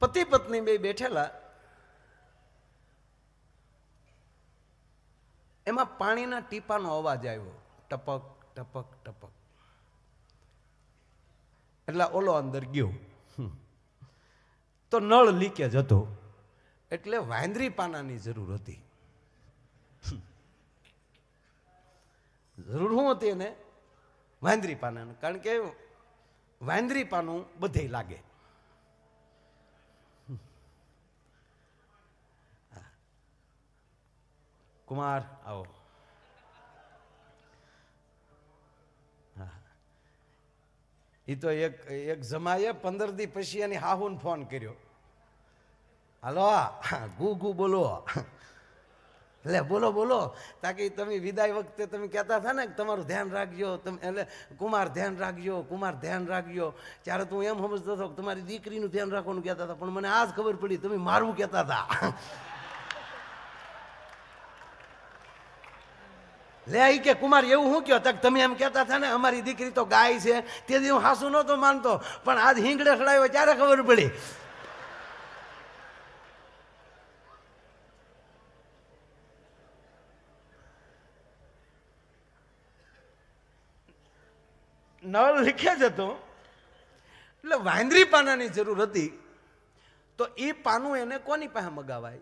પતિ પત્ની બે બેઠેલા, એમાં પાણીના ટીપાનો અવાજ આવ્યો. ટપક ટપક ટપક. એટલે ઓલો અંદર ગયો. તો નળ લીકેજ હતો. એટલે વાંદરી પાનાની જરૂર હતી. જરૂર શું હતી એને? વાંદરી પાનાનું. કારણ કે વાંદરી પાનું બધે લાગે. કુમાર આવો એ તો એક એક જમાએ પંદર દી પછી એની હાહુન ફોન કર્યો. હાલો, ગુ ગુ બોલો. એટલે બોલો બોલો. તાકી તમે વિદાય વખતે તમે કહેતા હતા ને કે તમારું ધ્યાન રાખજો, તમે, એટલે કુમાર ધ્યાન રાખજો, કુમાર ધ્યાન રાખજો. ત્યારે તું એમ સમજતો હતો કે તમારી દીકરીનું ધ્યાન રાખવાનું કહેતા હતા, પણ મને આજ ખબર પડી, તમે મારું કહેતા હતા. લે, ઈ કે, કુમાર, એવું શું કહો તક તમે એમ કહેતા હતા ને, અમારી દીકરી તો ગાય છે. તે દી હું હાસુ નહોતો માનતો. પણ આજ હિંગડે ખડાયો ત્યારે ખબર પડી. નવલ લીખે જ હતો. એટલે વાંદરી પાનાની જરૂર હતી. તો એ પાનું એને કોની પાસે મગાવાય?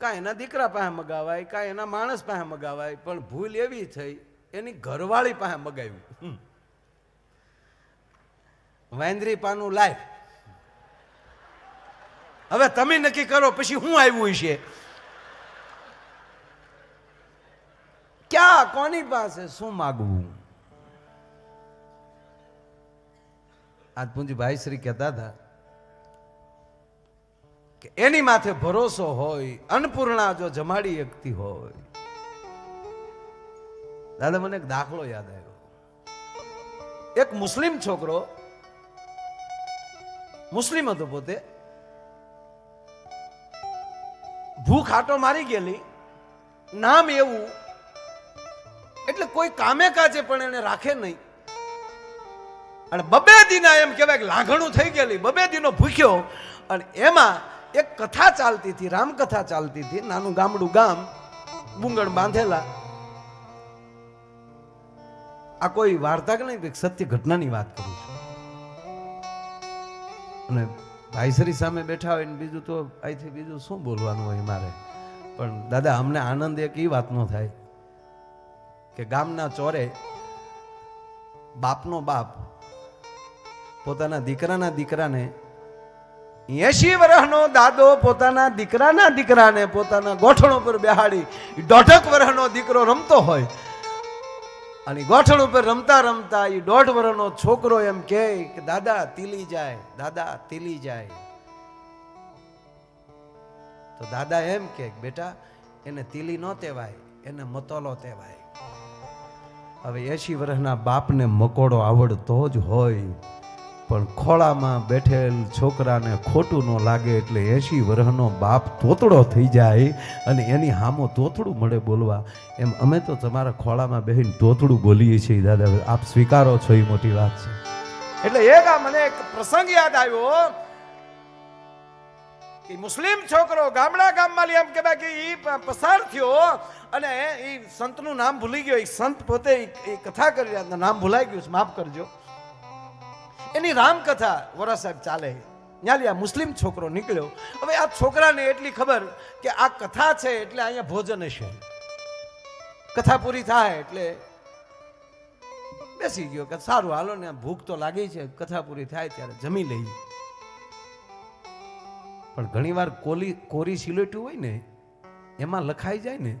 કાં એના દીકરા પાસે મગાવાય કાં એના માણસ પાસે મગાવાય, પણ ભૂલ એવી થઈ, એની ઘરવાળી પાસે મગાવ્યું. વાંદરી પાનું લાય હવે તમે નક્કી કરો, પછી હું આવ્યું છે ક્યાં, કોની પાસે, શું માગવું? આજ પૂંજી શ્રી કહેતા હતા કે એની માથે ભરોસો હોય, અન્નપૂર્ણા જો જમાડી એકતી હોય. દાદા, મને એક દાખલો યાદ આવ્યો. એક મુસ્લિમ છોકરો, મુસ્લિમ હતો પોતે, ભૂખ આટો મારી ગયેલી, નામ એવું, એટલે કોઈ કામે કાજે પણ એને રાખે નહીં. અને બબે દિના એમ કહેવાય કે લાગણું થઈ ગયેલી, બબે દિનો ભૂખ્યો, અને એમાં એક કથા ચાલતી હતી, રામકથા ચાલતી હતી, નાનું ગામડું ગામ બુંગળ બાંધેલા. આ કોઈ વાર્તા કે નહીં સત્ય ઘટનાની વાત કરું છું. અને ભાઈશ્રી સામે બેઠા હોય ને બીજું તો અહીંથી બીજું શું બોલવાનું હોય મારે? પણ દાદા, અમને આનંદ એક એ વાતનો થાય કે ગામના ચોરે બાપનો બાપ પોતાના દીકરાના દીકરાને એસી વર્ષનો દાદો પોતાના દીકરાના દીકરાને પોતાના ગોઠણ ઉપર બેહાડી, દોઢક વર્ષનો દીકરો રમતો હોય. અને ગોઠણ ઉપર રમતા રમતા એ દોઢ વર્ષનો છોકરો એમ કે, દાદા, તીલી જાય, દાદા, તીલી જાય. તો દાદા એમ કે બેટા, એને તીલી ન તેવાય એને મતોલો તેવાય હવે એસી વર્ષના બાપને મકોડો આવડતો જ હોય. પણ ખોળામાં બેઠેલ છોકરાને ખોટું ન લાગે એટલે એસી વર્ષનો બાપ તોતડો થઈ જાય અને એની હામો તોતડું મળે બોલવા. એમ અમે તો તમારા ખોળામાં બેહીને તોતડું બોલીએ છીએ, દાદા, આપ સ્વીકારો છો એ મોટી વાત છે. એટલે એક આ મને એક પ્રસંગ યાદ આવ્યો કે મુસ્લિમ છોકરો ગામડા ગામમાં એમ કહેવાય કે એ પસાર થયો અને એ સંતનું નામ ભૂલી ગયો. એ સંત પોતે ઈ કથા કરી રહ્યા નામ ભૂલાઈ ગયું માફ કરજો. એની રામકથા વરા સાહેબ ચાલે ન્યાલિયા મુસ્લિમ છોકરો નીકળ્યો. હવે આ છોકરાને એટલી ખબર કે આ કથા છે એટલે અહીંયા ભોજન હશે. કથા પૂરી થાય એટલે બેસી ગયો કે સારું, હાલો ને ભૂખ તો લાગી છે, કથા પૂરી થાય ત્યારે જમી લઈએ. પણ ઘણીવાર કોલી, કોરી સિલેટી હોય ને, એમાં લખાઈ જાય ને,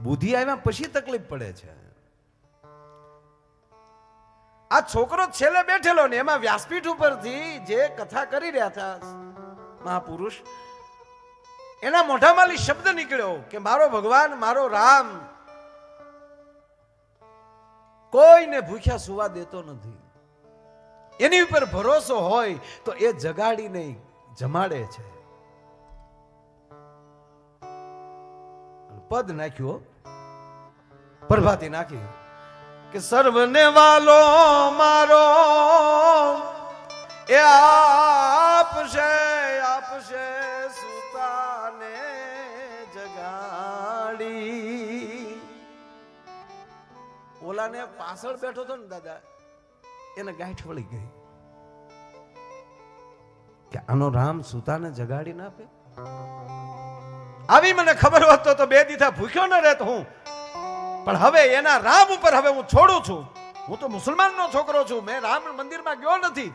બુદ્ધિ આવ્યા પછી તકલીફ પડે છે. આ છોકરો છેલ્લે બેઠેલો ને એમાં વ્યાસપીઠ ઉપરથી જે કથા કરી રહ્યા હતા મહાપુરુષ, એના મોઢામાંથી શબ્દ નીકળ્યો કે મારો ભગવાન, મારો રામ, કોઈને ભૂખ્યા સુવા દેતો નથી. એની ઉપર ભરોસો હોય તો એ જગાડીને જમાડે છે. પદ નાખ્યો પ્રભાતી નાખી. કે સર્વને વાલો મારો. એ આપશે આપશે સુતાને જગાડી. ઓલાને પાછળ બેઠો હતો ને દાદા, એને ગાંઠ વળી ગઈ. કે આનો રામ સુતાને જગાડી ના આપે? આવી મને ખબર હોત તો બે દીધા ભૂખ્યો ન રહેતો હું. પણ હવે એના રામ ઉપર હવે હું છોડું છું. હું તો મુસલમાનનો છોકરો છું. મેં રામ મંદિરમાં ગયો નથી.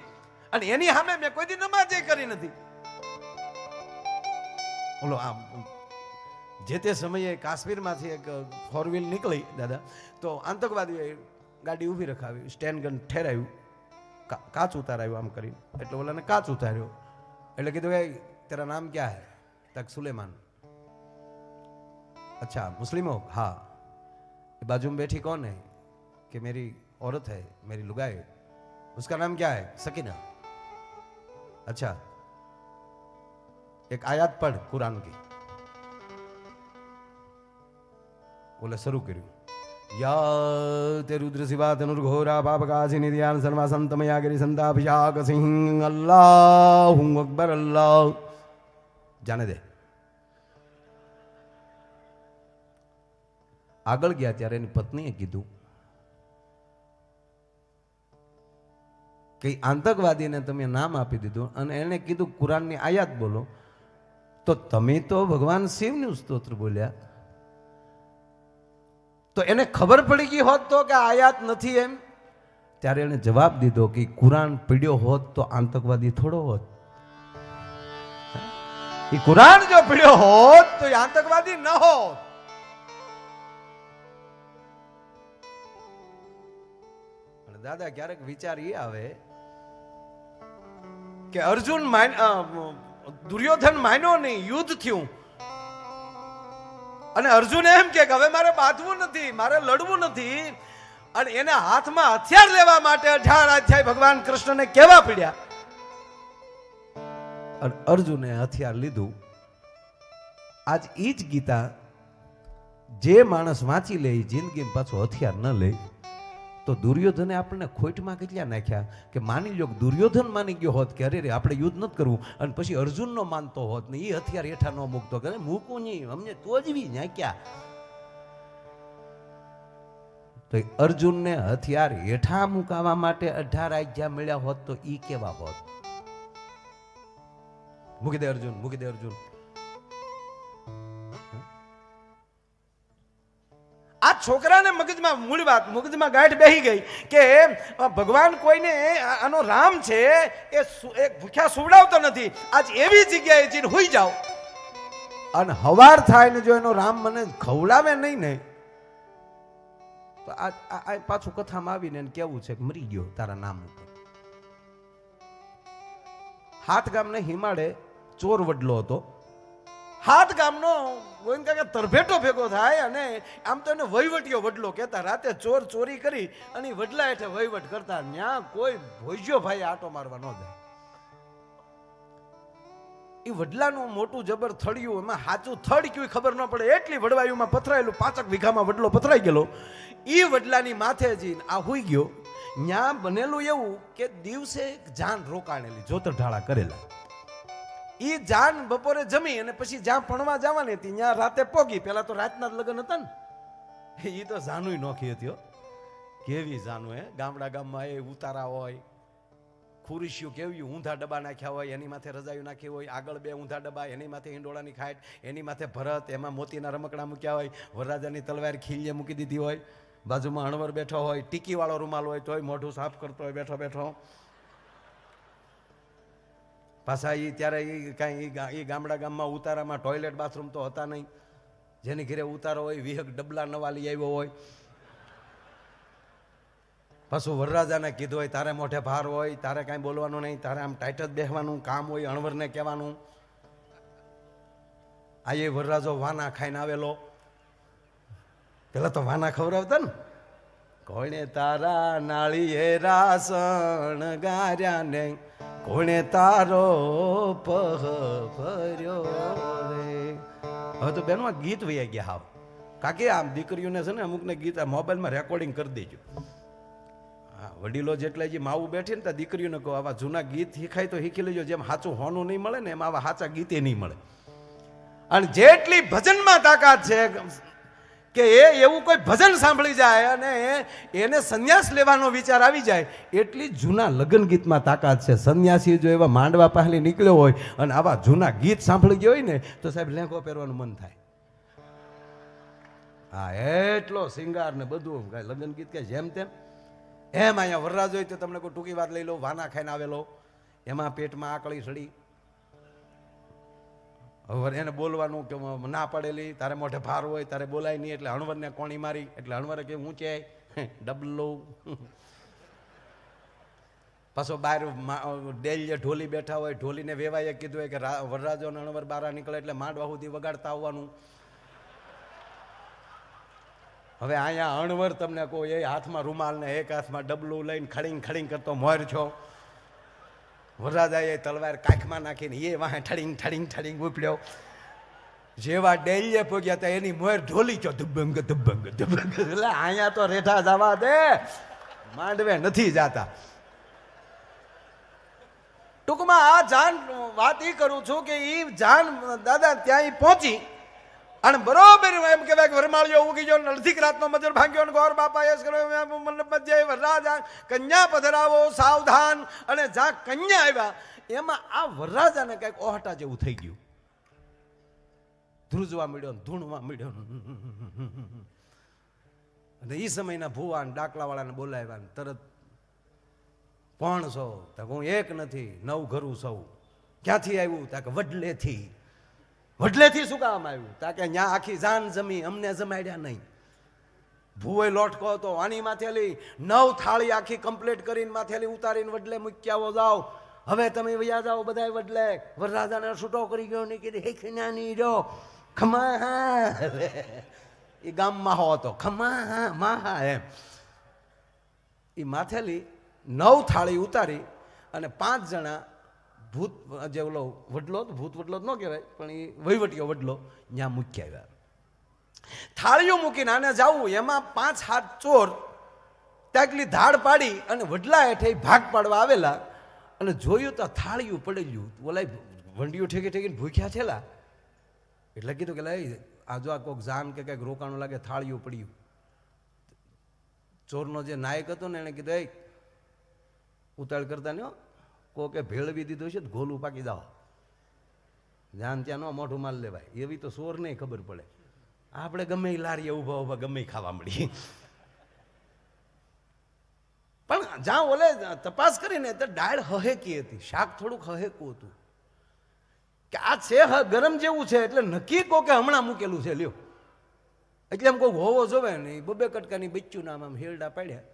અને એની સામે મેં કોઈ દી નમાજે કરી નથી. બોલો આમ જે તે સમયે કાશ્મીરમાંથી એક ફોર વ્હીલ નીકળી, દાદા, તો આતંકવાદીઓએ ગાડી ઊભી રખાવી સ્ટેન્ડ ગન ઠેરાયું. કાચ ઉતારાયું આમ કરીને. એટલે ઓલાને કાચ ઉતાર્યો. એટલે કીધું કે તેરા નામ ક્યાં હે? તક સુલેમાન. અચ્છા, મુસ્લિમો? હા. बाजू में बैठी कौन है? कि मेरी औरत है, मेरी लुगाई। उसका नाम क्या है? सकीना। अच्छा। एक आयात पढ़ कुरान की। बोले, शुरू करू। या ते रुद्र शिवा धनुर्घोरा पाप काशी निध्यान शर्मा संत मया गिरी संता अभिषाक सिंह, अल्लाह अकबर, अल्लाह। जाने दे। આગળ ગયા ત્યારે એની પત્નીએ કીધું કે આતંકવાદીને તમે નામ આપી દીધું અને એણે કીધું, કુરાનની આયાત બોલો. તો તમે તો ભગવાન શિવનું સ્તોત્ર બોલ્યા. તો એને ખબર પડી ગઈ હોત તો કે આયાત નથી એમ. ત્યારે એણે જવાબ દીધો કે કુરાન પીડ્યો હોત તો આતંકવાદી થોડો હોત. એ કુરાન જો પીડ્યો હોત તો એ આતંકવાદી ન હોત. દાદા ક્યારેક વિચાર એ આવે કે અર્જુન દુર્યોધન માન્યો નહીં, યુદ્ધ થયું. અને અર્જુન એમ કે હવે મારે બાંધવું નથી, મારે લડવું નથી. અને એના હાથમાં હથિયાર લેવા માટે અઢાર અધ્યાય ભગવાન કૃષ્ણને કેવા પીડ્યા. અને અર્જુને હથિયાર લીધું. આજ એ જ ગીતા જે માણસ વાંચી લે જિંદગી પાછો હથિયાર ન લે. તો દુર્યોધને આપણને ખોટમાં કેટલા નાખ્યા કે માની લો દુર્યોધન માની ગયો હોત કે અરે રે, આપણે યુદ્ધ નથી કરવું. અને પછી અર્જુનનો માનતો હોત ને એ હથિયાર હેઠા ન મૂકતો કે મૂકું નહીં, અમને તોજવી નાખ્યા. તો અર્જુનને હથિયાર હેઠા મુકાવા માટે અઢાર આજ્ઞા મળ્યા હોત તો એ કેવા હોત? મૂકી દે અર્જુન, મૂકી દે અર્જુન. છોકરાને મગજમાં મૂળ વાત, મગજમાં ગાંઠ બેહી ગઈ કે ભગવાન કોઈને આનો રામ છે, એ ભૂખ્યા સુવડાવતો નથી. આજ એવી જગ્યાએ જઈને હોઈ જાઓ. અને હવાર થાય ને જો એનો રામ મને ખવડાવે નહીં ને, તો આ પાછું કથામાં આવીને એને કેવું છે કે મરી ગયો તારા નામ ઉપર. હાથ ગામને હિમાડે ચોર વડલો હતો. હાથ ગામનો ગોવિંદ કાકા તરભેટો ભેગો થાય અને આમ તો એને વહીવટીઓ વડલો કહેતા, રાતે ચોર ચોરી કરી અને વડલા હેઠે વહીવટ કરતા ત્યાં કોઈ ભોજ્યો ભાઈ આટો મારવા ન જાય. એ વડલાનું મોટું જબર થળિયું, એમાં સાચું થડ કયું ખબર ન પડે, એટલી વડવાયુમાં પથરાયેલું પાંચક વીઘામાં વડલો પથરાઈ ગયેલો. એ વડલાની માથે જઈને આ હોઈ ગયો. ન્યા બનેલું એવું કે દિવસે જાન રોકાણેલી જોતર ઢાળા કરેલા. ઈ જાન બપોરે જમી અને પછી જ્યાં ભણવા જવાની હતી, ત્યાં રાતે પોગી. પેલા તો રાતના જ લગ્ન હતા ને. એ તો જાનુય નોખી હતી કેવી જાનુ, હે? ગામડા ગામમાં એ ઉતારા હોય, ખુરશીઓ કેવી, ઊંધા ડબ્બા નાખ્યા હોય, એની માથે રજાયું નાખી હોય, આગળ બે ઊંધા ડબ્બા, એની માથે હિંડોળાની ખાટ, એની માથે ભરત, એમાં મોતીના રમકડા મૂક્યા હોય, વરરાજાની તલવાર ખીલીએ મૂકી દીધી હોય, બાજુમાં અણવર બેઠો હોય, ટીકીવાળો રૂમાલ હોય, તોય મોઢું સાફ કરતો હોય, બેઠો બેઠો. પાછા એ ત્યારે એ કાંઈ એ ગામડા ગામમાં ઉતારામાં ટોયલેટ બાથરૂમ તો હતા નહીં. જેની ઘરે ઉતારો હોય વિહક ડબલા નવા લઈ આવ્યો હોય. પાછું વરરાજાને કીધું હોય, તારે મોઢે ભાર હોય, તારે કાંઈ બોલવાનું નહીં, તારે આમ ટાઈટ જ બેહવાનું, કામ હોય, અણવરને કહેવાનું. આ એ વરરાજો વાના ખાઈને આવેલો. પેલા તો વાના ખવડાવતા ને. કોણે તારા નાળીએ રાસણ ગાર્યા ને? કોણે તારો પહ ભર્યો રે? હવે તો બેનો ગીત વૈયા ગયા હાવ. કાકી આમ દીકરીઓને છે ને અમુકને ગીત આ મોબાઈલમાં રેકોર્ડિંગ કરી દેજો. હા વડીલો જેટલા જે માવું બેઠી ને ત્યાં દીકરીઓને કહો, આવા જૂના ગીત શીખાય તો શીખી લેજો. જેમ સાચું હોનું નહીં મળે ને એમ આવા સાચા ગીતે નહીં મળે. અને જેટલી ભજનમાં તાકાત છે કે એ એવું કોઈ ભજન સાંભળી જાય અને એને સંન્યાસ લેવાનો વિચાર આવી જાય, એટલી જૂના લગ્ન ગીતમાં તાકાત છે. સંન્યાસી જો એવા માંડવા પહેલી નીકળ્યો હોય અને આવા જૂના ગીત સાંભળી ગયો હોય ને, તો સાહેબ લેંઘો પહેરવાનું મન થાય. હા, એટલો શિંગાર ને બધું કાંઈ લગ્ન ગીત કે જેમ તેમ. એમ અહીંયા વરરાજ હોય તો તમને કોઈ ટૂંકી વાત લઈ લો, વાના ખાઈને આવેલો. એમાં પેટમાં આકળી સડી. એને બોલવાનું કે ના પડેલી, તારે મોઢે ભાર હોય, તારે બોલાય નહીં, એટલે હણવરને કોણી મારી, એટલે હણવરે કે ઊંચે ડબલો. પાછો બહાર ડેલીએ ઢોલી બેઠા હોય, ઢોલીને વેવાઈએ કીધું હોય કે વરરાજો અણવર બારા નીકળે એટલે માંડવા સુધી વગાડતા આવવાનું. હવે અહીંયા અણવર તમને કહો, એ હાથમાં રૂમાલને એક હાથમાં ડબલું લઈને ખડીંગ ખડીંગ કરતો મોર છો. વરરાજાએ તલવાર કાખમાં નાખીને એ વાહે, ઠડીંગ ઠડીંગ ઠડીંગ ઉપડ્યો. જેવા ડેલીએ પહોંચ્યા હતા એની મોર ઢોલી ચો ધુબ્બંગ ધુબ્બંગ ધુબ્બંગ એટલે અહીંયા તો રેઠા જવા દે. માંડવે નથી જાતા. ટૂંકમાં આ જાન વાત એ કરું છું કે એ જાન દાદા ત્યાં પહોંચી અને બરોબર એમ કહેવાય કે વરમાળીઓ ઉગી ગયો ને અડધી રાતનો મજર ભાંગ્યો ને ગોર બાપા યસ કર્યો જય, વરરાજા, કન્યા પધરાવો, સાવધાન. અને જા કન્યા આવ્યા, એમાં આ વરરાજાને કંઈક ઓહટા જેવું થઈ ગયું. ધ્રુજવા મળ્યો ધૂણવા મળ્યો અને એ સમયના ભુવા ડાકલાવાળાને બોલાવ્યા તરત છો? તો હું એક નથી, નવ ઘરું સૌ ક્યાંથી આવ્યું? ત્યાં કે વડલેથી. વડલેથી શું કામ આવ્યું? તાકે કે આખી જાન જમી, અમને જમાડ્યા નહીં. ભૂવે લોટકો હતો આની માથેલી નવ થાળી આખી કમ્પ્લીટ કરીને માથેલી ઉતારીને વડલે મૂક્યાવો જાઓ. હવે તમે વયા જાઓ બધા વડલે. વરરાજાને છૂટો કરી ગયો ને કીધી, હે ખીનાની જો ખમા એ ગામમાં હતો ખમા હા, મા હા, એમ. એ માથેલી નવ થાળી ઉતારી અને પાંચ જણા ભૂત જે ઓલો વડલો ભૂત વડલો ન કહેવાય, પણ એ વહીવટીયો વડલો ત્યાં મૂકી આવ્યા. થાળીઓ મૂકીને આને જાવું, એમાં પાંચ હાથ ચોર ત્યાંકલી ધાડ પાડી અને વડલા હેઠે ભાગ પાડવા આવેલા અને જોયું તો થાળીયું પડેલું. ઓલા વંડીઓ ઠેકી ઠેકીને ભૂખ્યા છેલા એટલે કીધું કે લઈ આ જો આ કોઈક જાન કે કંઈક રોકાણું લાગે, થાળીયું પડ્યું. ચોરનો જે નાયક હતો ને એણે કીધું એ ઉતાળ કરતા ને કોકે ભેળવી દીધું છે ગોલું પાકી જાઓ. જાન ત્યાં ન મોઢું માલ લેવાય. એવી તો સોર નહીં ખબર પડે. આપણે ગમે લારીએ ઊભા ઊભા ગમે ખાવા મળી પણ જ્યાં ઓલે તપાસ કરીને તો ડાળ હહેકી હતી. શાક થોડુંક હહેકું હતું. કે આ છે હ, ગરમ જેવું છે એટલે નક્કી કહો કે હમણાં મૂકેલું છે, લ્યો. એટલે એમ કોઈ હોવો જોવે ને બબે કટકાની બચ્ચું નામ આમ હેરડા પાડ્યા.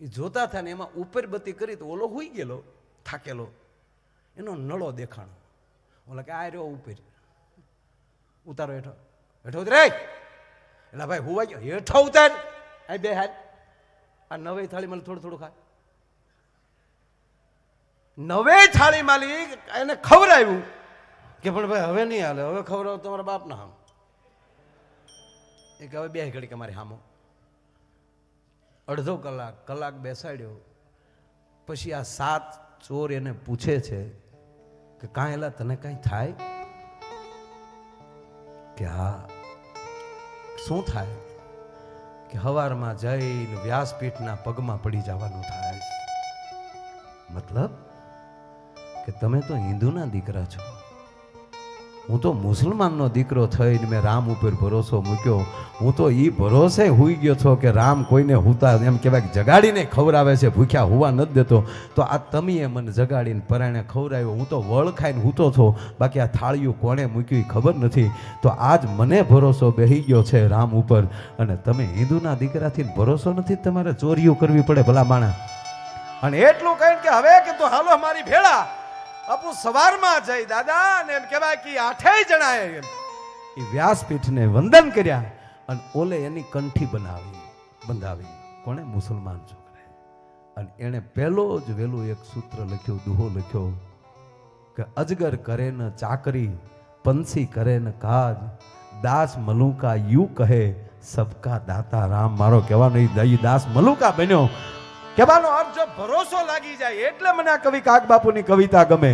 એ જોતા હતા ને એમાં ઉપર બત્તી કરી તો ઓલો હોઈ ગયેલો, થાકેલો. એનો નળો દેખાણો. ઓલા કે, આ રહ્યો ઉપર. ઉતારો હેઠો. હેઠો ઉતરે. એટલે ભાઈ હુવા ગયો હેઠો ઉતાર. આ બે હાથ આ નવે થાળી મને થોડું થોડું ખાય નવે થાળી માલી એને ખવડાવ્યું કે પણ ભાઈ, હવે નહીં હાલે. હવે ખવડાવો તમારા બાપના હામ. એ કે હવે બે ઘડી કે મારી હામો. અડધો કલાક કલાક બેસાડ્યો. પછી આ સાત ચોર એને પૂછે છે કે કાંઈ એલા, તને કાંઈ થાય? કે હા. શું થાય? કે હવારમાં જઈને વ્યાસપીઠના પગમાં પડી જવાનું થાય. મતલબ? કે તમે તો હિન્દુના દીકરા છો. હું તો મુસલમાનનો દીકરો થઈને મેં રામ ઉપર ભરોસો મૂક્યો. હું તો એ ભરોસે હોઈ ગયો છો કે રામ કોઈને હુતા એમ કહેવાય કે જગાડીને ખવડાવે છે, ભૂખ્યા હોવા નથી દેતો. તો આ તમે મને જગાડીને પરાણે ખવડાવ્યો. હું તો વળ ખાઈને હૂતો છો. બાકી આ થાળીયું કોણે મૂક્યું ખબર નથી. તો આજ મને ભરોસો બેહી ગયો છે રામ ઉપર. અને તમે હિન્દુના દીકરાથી ભરોસો નથી તમારે ચોરીઓ કરવી પડે ભલા માણા અને એટલું કહીને કે હવે કે તું હાલો મારી ભેળા. અપુ સવારમાં જઈ દાદા ને એમ કહેવાય કે આઠેય જણાએ એ વ્યાસપીઠને વંદન કર્યા અને ઓલે એની કંઠી બનાવી, બંધાવી. કોણે? મુસલમાન છોકરાએ. અને એણે પહેલો જ વહેલું એક સૂત્ર લખ્યું, દુહો લખ્યો કે, અજગર કરે ન ચાકરી, પંછી કરે ન કાજ, દાસ મલુકા યુ કહે, સબકા દાતા રામ. મારો કહેવાનો દાસ મલુકા બન્યો. કહેવાનો અર્થ જો ભરોસો લાગી જાય એટલે મને આ કવિ કાક બાપુની કવિતા ગમે.